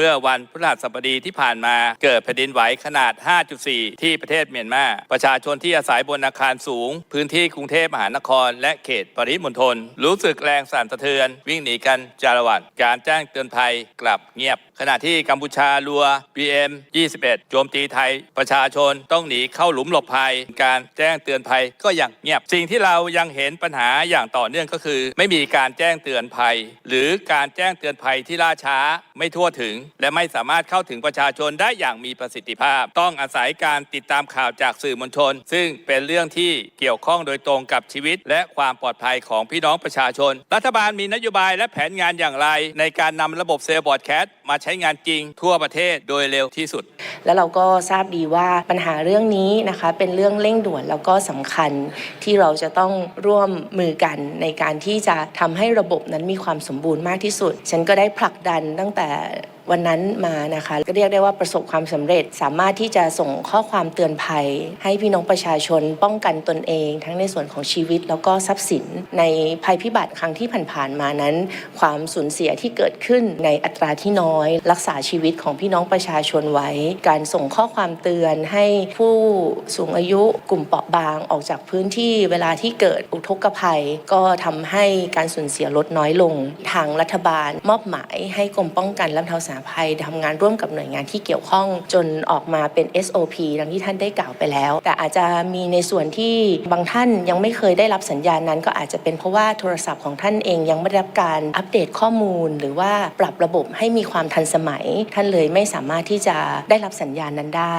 เมื่อวันพฤหัสบดีที่ผ่านมาเกิดแผ่นดินไหวขนาด 5.4 ที่ประเทศเมียนมา ประชาชนที่อาศัยบนอาคารสูง พื้นที่กรุงเทพมหานคร และเขตปริมณฑลรู้สึกแรงสั่นสะเทือน วิ่งหนีกันจารวัตการแจ้งเตือนภัยกลับเงียบ ขณะที่กัมพูชารัว BM 21 โจมตีไทย ประชาชนต้องหนีเข้าหลุมหลบภัย การแจ้งเตือนภัยก็ยังเงียบ สิ่งที่เรายังเห็นปัญหาอย่างต่อเนื่องก็คือ ไม่มีการแจ้งเตือนภัย หรือการแจ้งเตือนภัยที่ล่าช้าไม่ทั่วถึง และไม่สามารถเข้าถึงประชาชนได้อย่างมีประสิทธิภาพ ต้องอาศัยการติดตามข่าวจากสื่อมวลชน ซึ่งเป็นเรื่องที่เกี่ยวข้องโดยตรงกับชีวิต และความปลอดภัยของพี่น้องประชาชน รัฐบาลมีนโยบายและแผนงานอย่างไร ในการนำระบบเซลล์บอร์ดแคสต์มาใช้ช้งานจริงทั่วประเทศโดยเร็วที่สุด แล้วเราก็ทราบดีว่าปัญหาเรื่องนี้นะคะเป็นเรื่องเร่งด่วนแล้วก็สำคัญที่เราจะต้องร่วมมือกันในการที่จะทำให้ระบบนั้นมีความสมบูรณ์มากที่สุด ฉันก็ได้ผลักดันตั้งแต่ วันนั้นมานะคะ ก็เรียกได้ว่าประสบความสำเร็จสามารถที่จะส่งข้อความเตือนภัย ให้พี่น้องประชาชนป้องกันตนเอง ทั้งในส่วนของชีวิตแล้วก็ทรัพย์สิน ในภัยพิบัติครั้งที่ผ่านๆมานั้น ความสูญเสียที่เกิดขึ้นในอัตราที่น้อย รักษาชีวิตของพี่น้องประชาชนไว้ การส่งข้อความเตือนให้ผู้สูงอายุกลุ่มเปราะบางออกจากพื้นที่เวลาที่เกิดอุทกภัย ก็ทำให้การสูญเสียลดน้อยลง ทางรัฐบาลมอบหมายให้กรมป้องกันและบรรเทาสาาภัยทำงานร่วมกับหน่วยงานที่เกี่ยวข้องจนออกมาเป็น SOP ดังที่ท่านได้กล่าวไปแล้ว แต่อาจจะมีในส่วนที่บางท่านยังไม่เคยได้รับสัญญาณนั้น ก็อาจจะเป็นเพราะว่าโทรศัพท์ของท่านเองยังไม่ได้รับการอัปเดตข้อมูล หรือว่าปรับระบบให้มีความทันสมัย ท่านเลยไม่สามารถที่จะได้รับสัญญาณนั้นได้